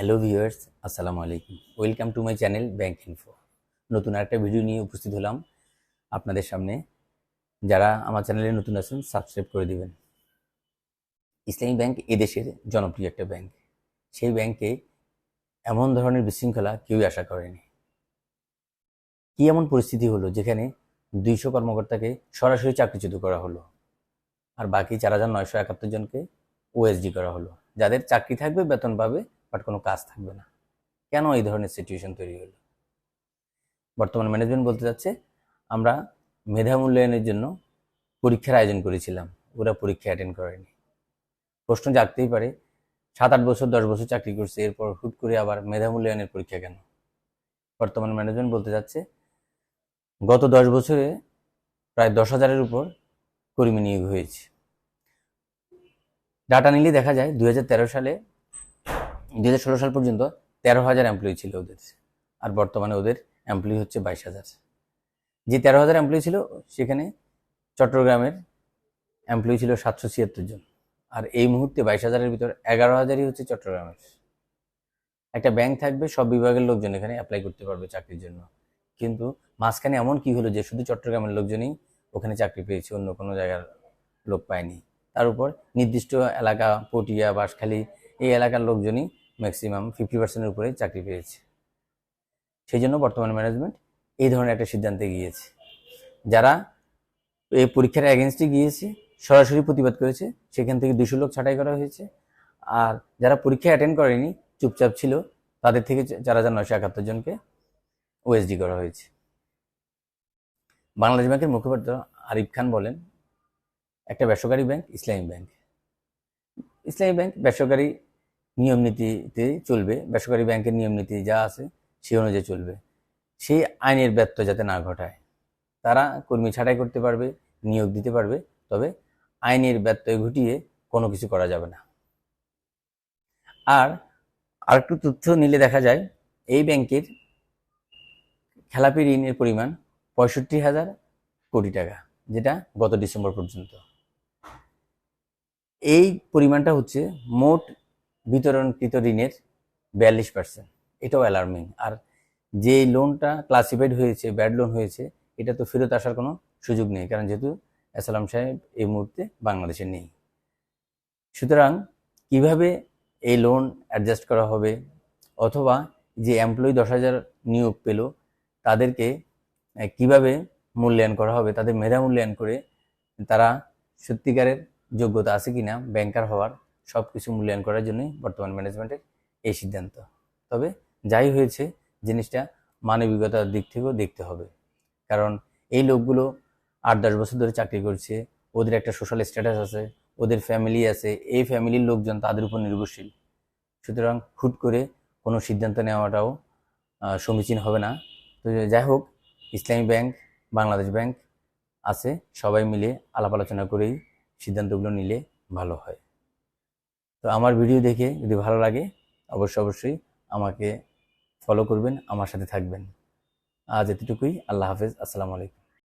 Hello viewers, আসসালামু আলাইকুম। Welcome to my channel bank info. নতুন একটা ভিডিও নিয়ে উপস্থিত হলাম আপনাদের সামনে। যারা আমার চ্যানেলে নতুন আছেন, সাবস্ক্রাইব করে দিবেন। ইসলামী ব্যাংক এদেশের জনপ্রিয় একটা ব্যাংক। সেই ব্যাংকে এমন ধরনের বিশৃঙ্খলা কেউই আশা করেনি। কি এমন পরিস্থিতি হলো যেখানে দুইশো কর্মকর্তাকে সরাসরি চাকরিচ্যুত করা হলো আর বাকি চার হাজার নয়শো একাত্তর জনকে ওএসডি করা হলো? যাদের চাকরি থাকবে, বেতন পাবে বাট কোনো কাজ থাকবে না। কেন এই ধরনের সিচুয়েশন তৈরি হলো? বর্তমান ম্যানেজমেন্ট বলতে যাচ্ছে, আমরা মেধা মূল্যায়নের জন্য পরীক্ষার আয়োজন করেছিলাম, ওরা পরীক্ষা অ্যাটেন্ড করেনি। প্রশ্ন জাগতেই পারে, সাত আট বছর, দশ বছর চাকরি করছে, এরপর হুট করে আবার মেধা মূল্যায়নের পরীক্ষা কেন? বর্তমান ম্যানেজমেন্ট বলতে যাচ্ছে, গত দশ বছরে প্রায় দশ হাজারের উপর কর্মী নিয়োগ হয়েছে। ডাটা নিলে দেখা যায়, দুই হাজার তেরো সালে দু হাজার ষোলো সাল পর্যন্ত তেরো হাজার এমপ্লয়ি ছিল ওদের। আর বর্তমানে ওদের এমপ্লয়ি হচ্ছে বাইশ হাজার। যে তেরো হাজার এমপ্লয়ি ছিল, সেখানে চট্টগ্রামের এমপ্লয়ি ছিল সাতশো ছিয়াত্তর জন। আর এই মুহূর্তে বাইশ হাজারের ভিতর এগারো হাজারই হচ্ছে চট্টগ্রামের। একটা ব্যাংক থাকবে, সব বিভাগের লোকজন এখানে অ্যাপ্লাই করতে পারবে চাকরির জন্য। কিন্তু মাঝখানে এমন কি হলো যে শুধু চট্টগ্রামের লোকজনই ওখানে চাকরি পেয়েছে, অন্য কোনো জায়গার লোক পায়নি। তার উপর নির্দিষ্ট এলাকা, পটিয়া, বাঁশখালী, এই এলাকার লোকজনই ম্যাক্সিমাম ফিফটি পার্সেন্টের উপরে চাকরি পেয়েছে। সেই জন্য বর্তমান ম্যানেজমেন্ট এই ধরনের একটা সিদ্ধান্তে গিয়েছে। যারা এই পরীক্ষার অ্যাগেনস্টে গিয়েছে, সরাসরি প্রতিবাদ করেছে, সেখান থেকে দুশো লোক ছাঁটাই করা হয়েছে। আর যারা পরীক্ষা অ্যাটেন্ড করেনি, চুপচাপ ছিল, তাদের থেকে চার হাজার নয়শো একাত্তর জনকে ওএসডি করা হয়েছে। বাংলাদেশ ব্যাংকের মুখপাত্র আরিফ খান বলেন, একটা বেসরকারি ব্যাংক, ইসলামী ব্যাংক। ইসলামী ব্যাংক বেসরকারি নিয়ম নীতিতে চলবে, বেসরকারি ব্যাংকের নিয়ম নীতি যা আছে সেই অনুযায়ী চলবে। সেই আইনের ব্যর্থ যাতে না ঘটায়, তারা কর্মী ছাঁটাই করতে পারবে, নিয়োগ দিতে পারবে, তবে আইনের ব্যত্যয় ঘটিয়ে কোনো কিছু করা যাবে না। আর আরেকটু তথ্য নিলে দেখা যায়, এই ব্যাংকের খেলাপি ঋণের পরিমাণ পঁয়ষট্টি হাজার কোটি টাকা, যেটা গত ডিসেম্বর পর্যন্ত। এই পরিমাণটা হচ্ছে মোট বিতরণকৃত ঋণের বিয়াল্লিশ পার্সেন্ট এটাও অ্যালার্মিং আর যে লোনটা ক্লাসিফাইড হয়েছে ব্যাড লোন হয়েছে, এটা তো ফেরত আসার কোনো সুযোগ নেই, কারণ যেহেতু এসালাম সাহেব এই মুহূর্তে বাংলাদেশে নেই। সুতরাং কীভাবে এই লোন অ্যাডজাস্ট করা হবে, অথবা যে এমপ্লয়ি দশ হাজার নিয়োগ পেল, তাদেরকে কীভাবে মূল্যায়ন করা হবে, তাদের মেধা মূল্যায়ন করে তারা সত্যিকারের যোগ্যতা আছে কিনা ব্যাংকার হওয়ার সব কিছু মূল্যায়ন করার জন্যই বর্তমান ম্যানেজমেন্টের এই সিদ্ধান্ত। তবে যাই হয়েছে, জিনিসটা মানবিকতার দিক থেকেও দেখতে হবে। কারণ এই লোকগুলো আট দশ বছর ধরে চাকরি করছে, ওদের একটা সোশ্যাল স্ট্যাটাস আছে, ওদের ফ্যামিলি আছে, এই ফ্যামিলির লোকজন তাদের উপর নির্ভরশীল। সুতরাং হুট করে কোনো সিদ্ধান্ত নেওয়াটাও সমীচীন হবে না। তো যাই হোক, ইসলামী ব্যাংক, বাংলাদেশ ব্যাংক আছে, সবাই মিলে আলাপ আলোচনা করেই সিদ্ধান্তগুলো নিলে ভালো হয়। তো আমার ভিডিও দেখে যদি ভালো লাগে, অবশ্যই অবশ্যই আমাকে ফলো করবেন, আমার সাথে থাকবেন। আজ এতটুকুই, আল্লাহ হাফেজ, আসসালামু আলাইকুম।